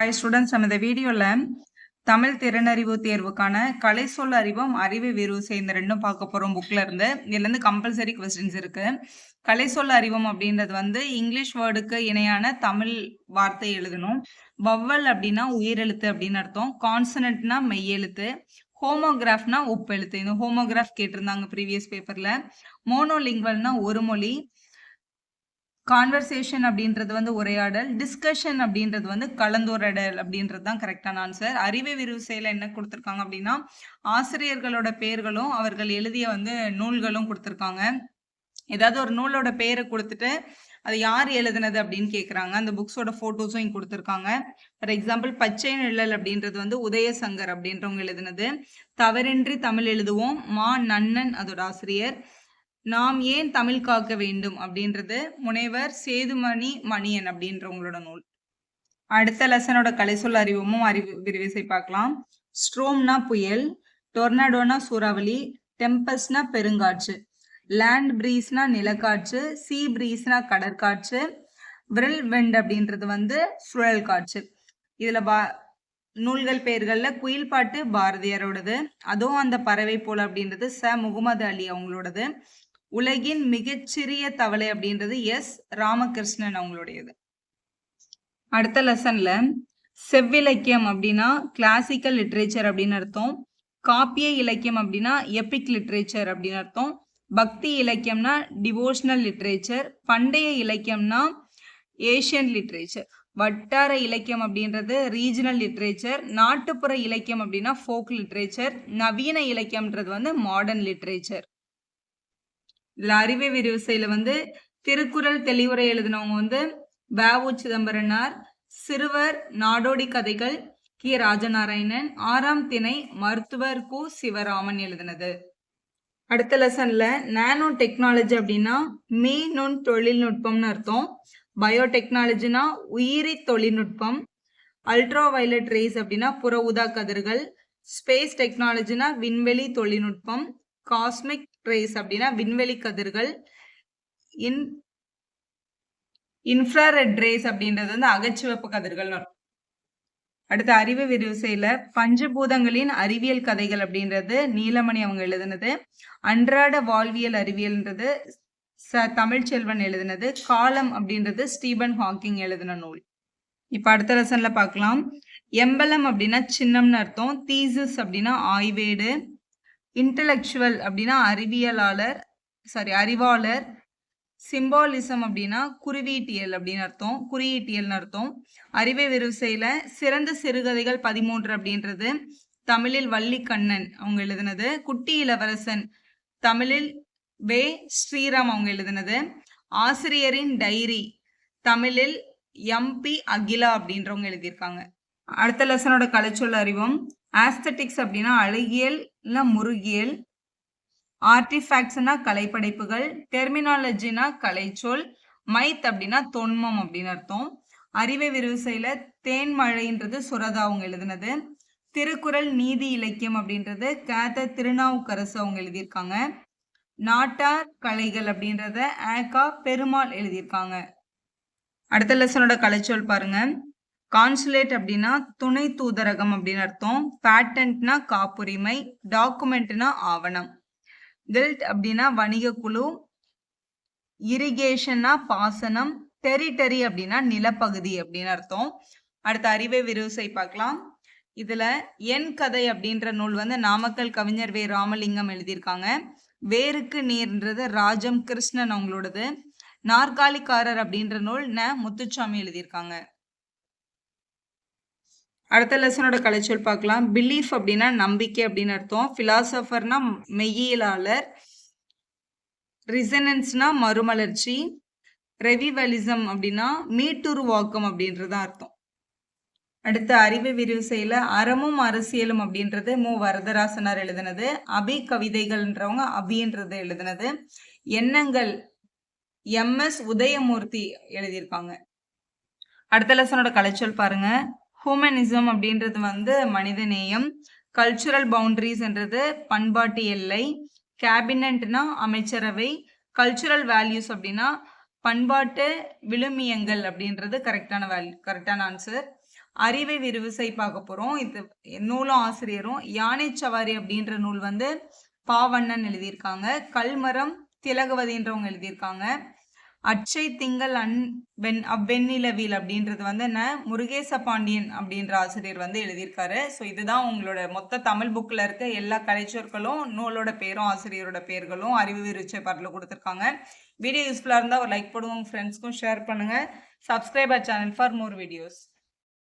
Hi students நம்ம இந்த வீடியோவில் தமிழ் திறனறிவு தேர்வுக்கான கலை சொல் அறிவும் அறிவு விரிவு இந்த ரெண்டும் பார்க்க போகிறோம் புக்கில் இருந்து. இதுலேருந்து கம்பல்சரி கொஸ்டின்ஸ் இருக்குது கலை சொல் அறிவும் அப்படின்றது வந்து இங்கிலீஷ் வேர்டுக்கு இணையான தமிழ் வார்த்தை எழுதணும். வவ்வல் அப்படின்னா உயிரெழுத்து அப்படின்னு அர்த்தம். கான்சனட்னா மெய்யெழுத்து. ஹோமோகிராஃப்னா உப்பெழுத்து. இந்த ஹோமோகிராஃப் கேட்டிருந்தாங்க ப்ரீவியஸ் பேப்பரில் மோனோலிங்குவல்னா ஒரு மொழி. கான்வர்சேஷன் அப்படின்றது வந்து உரையாடல் டிஸ்கஷன் அப்படின்றது வந்து கலந்துரையாடல் அப்படின்றது தான் கரெக்டான ஆன்சர் அறிவை விரிவுசையில் என்ன கொடுத்துருக்காங்க அப்படின்னா ஆசிரியர்களோட பெயர்களும் அவர்கள் எழுதிய வந்து நூல்களும் கொடுத்துருக்காங்க. ஏதாவது ஒரு நூலோட பெயரை கொடுத்துட்டு அது யார் எழுதுனது அப்படின்னு கேட்குறாங்க அந்த புக்ஸோட ஃபோட்டோஸும் இங்கே கொடுத்துருக்காங்க. ஃபார் எக்ஸாம்பிள் பச்சை நிழல் அப்படின்றது வந்து உதயசங்கர் அப்படின்றவங்க எழுதுனது. தவறின்றி தமிழ் எழுதுவோம். மா நன்னன் அதோட ஆசிரியர். நாம் ஏன் தமிழ் காக்க வேண்டும் அப்படின்றது முனைவர் சேதுமணி மணியன் அப்படின்றவங்களோட நூல். அடுத்த லெசனோட கலைசொல் அறிவமும் அறிவு விரிவிசை பார்க்கலாம். ஸ்ட்ரோம்னா புயல் டொர்னாடோனா சூறாவளி டெம்பஸ்னா பெருங்காற்று லேண்ட் பிரீஸ்னா நிலக்காற்று சீ பிரீஸ்னா கடற்காற்று விரல் வெண்ட் அப்படின்றது வந்து சுழல் காற்று. இதுல பா நூல்கள் பெயர்களில் குயில் பாட்டு பாரதியாரோடது அதுவும் அந்த பறவை போல் அப்படின்றது ச. முகமது அலி அவங்களோடது. உலகின் மிகச்சிறிய தவளை அப்படின்றது எஸ் ராமகிருஷ்ணன் அவங்களுடையது. அடுத்த லெசன்ல செவ்விலக்கியம் அப்படின்னா கிளாசிக்கல் லிட்ரேச்சர் அப்படின்னு அர்த்தம். காப்பிய இலக்கியம் அப்படின்னா எபிக் லிட்ரேச்சர் அப்படின்னு அர்த்தம். பக்தி இலக்கியம்னா டிவோஷனல் லிட்ரேச்சர் பண்டைய இலக்கியம்னா ஏஷியன் லிட்ரேச்சர் வட்டார இலக்கியம் அப்படின்றது ரீஜனல் லிட்ரேச்சர் நாட்டுப்புற இலக்கியம் அப்படின்னா ஃபோக் லிட்ரேச்சர் நவீன இலக்கியம்ன்றது வந்து மாடர்ன் லிட்ரேச்சர் இதுல அறிவை விரிவுசையில வந்து திருக்குறள் தெளிவுரை எழுதினவங்க வந்து வ சிதம்பரனார் சிறுவர் நாடோடி கதைகள் கி. ராஜநாராயணன் ஆறாம் திணை மருத்துவர் கு. சிவராமன் எழுதினது. அடுத்த லெசன்ல நானோ டெக்னாலஜி அப்படின்னா மீ நுண் தொழில்நுட்பம்னு அர்த்தம். பயோடெக்னாலஜினா உயிரி தொழில்நுட்பம். அல்ட்ரா வயலட் ரேஸ் அப்படின்னா புற ஊதா கதிர்கள். ஸ்பேஸ் டெக்னாலஜினா விண்வெளி தொழில்நுட்பம். காஸ்மிக் ரேஸ் அப்படின்னா விண்வெளி கதிர்கள் இன் இன்ஃப்ராரெட் ரேஸ் அப்படின்றது வந்து அகச்சிவப்பு கதிர்கள் அடுத்த அறிவு விரிவுசையில பஞ்சபூதங்களின் அறிவியல் கதைகள் அப்படின்றது நீலமணி அவங்க எழுதுனது. அன்றாட வாழ்வியல் அறிவியல்ன்றது ச தமிழ்ச்செல்வன் எழுதினது. காலம் அப்படின்றது ஸ்டீபன் ஹாக்கிங் எழுதின நூல். இப்போ அடுத்த லெசன்ல பார்க்கலாம். எம்பலம் அப்படின்னா சின்னம்னு அர்த்தம். தீசஸ் அப்படின்னா ஆய்வேடு. இன்டலெக்சுவல் அப்படின்னா அறிவியலாளர் சாரி அறிவாளர் சிம்பாலிசம் அப்படின்னா குருவீட்டியல் அப்படின்னு அர்த்தம் குறியீட்டியல்னு அர்த்தம். அறிவை விரிவுசையில சிறந்த சிறுகதைகள் பதிமூன்று அப்படின்றது. தமிழில் வள்ளிக்கண்ணன் அவங்க எழுதினது குட்டி இளவரசன் தமிழில் வே. ஸ்ரீராம் அவங்க எழுதினது. ஆசிரியரின் டைரி தமிழில் எம்பி அகிலா அப்படின்றவங்க எழுதியிருக்காங்க. அடுத்த லெசனோட கலைச்சொல் அறிவும். ஆஸ்தட்டிக்ஸ் அப்படின்னா அழகியல் இல்லை முருகியல் ஆர்டிஃபேக்ட்ஸ்னா கலைப்படைப்புகள் டெர்மினாலஜினா கலைச்சொல் மைத் அப்படின்னா தொன்மம் அப்படின்னு அர்த்தம். அறிவை விரிவுசையில தேன்மழைன்றது சுரதா அவங்க எழுதினது. திருக்குறள் நீதி இலக்கியம் அப்படின்றது கேத்த திருநாவுக்கரசு அவங்க எழுதியிருக்காங்க. நாட்டார் கலைகள் அப்படின்றத ஆக்கா பெருமாள் எழுதியிருக்காங்க. அடுத்த லெசனோட கலைச்சொல் பாருங்க. கான்சுலேட் அப்படின்னா துணை தூதரகம் அப்படின்னு அர்த்தம். பேட்டன்ட்னா காப்புரிமை டாக்குமெண்ட்னா ஆவணம். கில்ட் அப்படின்னா வணிக குழு. இரிகேஷன்னா பாசனம். டெரிட்டரி அப்படின்னா நிலப்பகுதி அப்படின்னு அர்த்தம். அடுத்த அறிவை விரிவுசை பார்க்கலாம். இதுல என் கதை அப்படின்ற நூல் வந்து நாமக்கல் கவிஞர் வே. ராமலிங்கம் எழுதியிருக்காங்க. வேருக்கு நீர்ன்றது ராஜம் கிருஷ்ணன் அவங்களோடது. நாற்காலிக்காரர் அப்படின்ற நூல் ந முத்துச்சாமி எழுதியிருக்காங்க. அடுத்த லெசனோட கலைச்சொல் பார்க்கலாம். பிலீஃப் அப்படின்னா நம்பிக்கை அப்படின்னு அர்த்தம். ஃபிலாசபர்னா மெய்யியலாளர். ரிசனன்ஸ்னா மறுமலர்ச்சி. ரெவிவலிசம் அப்படின்னா மீட்டுருவாக்கம் அப்படின்றது அர்த்தம். அடுத்த அறிவு விரிவுசையில் அறமும் அரசியலும் அப்படின்றது மு. வரதராசனார் எழுதினது. அபி கவிதைகள்ன்றவங்க அபின்றது எழுதினது. எண்ணங்கள். எம். எஸ். உதயமூர்த்தி எழுதியிருக்காங்க. அடுத்த லெசனோட கலைச்சொல் பாருங்க. ஹூமனிசம் அப்படின்றது வந்து மனித நேயம் கல்ச்சுரல் பவுண்டரிஸ்ன்றது பண்பாட்டு எல்லை கேபினட்னா அமைச்சரவை கல்ச்சுரல் வேல்யூஸ் அப்படின்னா பண்பாட்டு விழுமியங்கள் அப்படின்றது கரெக்டான வேல்யூ கரெக்டான ஆன்சர் அறிவை விரிவுசை பார்க்க போகிறோம் இது நூலும் ஆசிரியரும் யானை சவாரி அப்படின்ற நூல் வந்து பாவண்ணன் எழுதியிருக்காங்க. கல்மரம் திலகவதின்றவங்க எழுதியிருக்காங்க. அச்சை திங்கள் அன் வெண் அவ்வெண்ணிலவில் அப்படின்றது வந்து என்ன முருகேச பாண்டியன் அப்படின்ற ஆசிரியர் வந்து எழுதியிருக்காரு. ஸோ இதுதான் உங்களோட மொத்த தமிழ் புக்கில் இருக்க எல்லா கலைச்சொற்களும், நூலோட பேரும், ஆசிரியரோட பேர்களும் அறிவு விருச்சை பாட்டுல கொடுத்துருக்காங்க வீடியோ யூஸ்ஃபுல்லாக இருந்தால் ஒரு லைக் போடுவோம் ஃப்ரெண்ட்ஸ்க்கும் ஷேர் பண்ணுங்கள் subscribe channel for more videos.